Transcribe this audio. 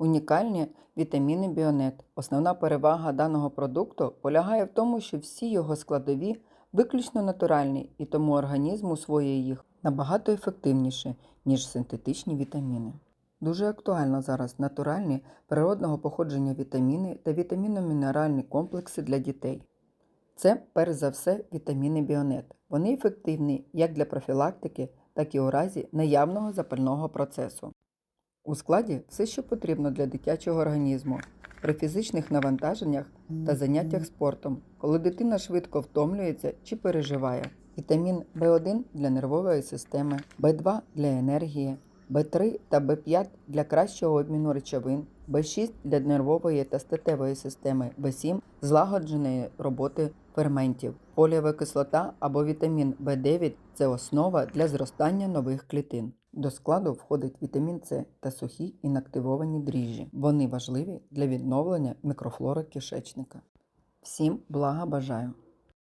Унікальні вітаміни Біонет. Основна перевага даного продукту полягає в тому, що всі його складові виключно натуральні, і тому організм усвоює їх набагато ефективніше, ніж синтетичні вітаміни. Дуже актуально зараз натуральні природного походження вітаміни та вітамінно-мінеральні комплекси для дітей. Це, перш за все, вітаміни Біонет. Вони ефективні як для профілактики, так і у разі наявного запального процесу. У складі все, що потрібно для дитячого організму при фізичних навантаженнях та заняттях спортом, коли дитина швидко втомлюється чи переживає. Вітамін В1 для нервової системи, В2 для енергії, В3 та В5 для кращого обміну речовин, В6 для нервової та статевої системи, В7 злагодженої роботи ферментів. Фолієва кислота або вітамін В9 це основа для зростання нових клітин. До складу входить вітамін С та сухі інактивовані дріжджі. Вони важливі для відновлення мікрофлори кишечника. Всім блага бажаю!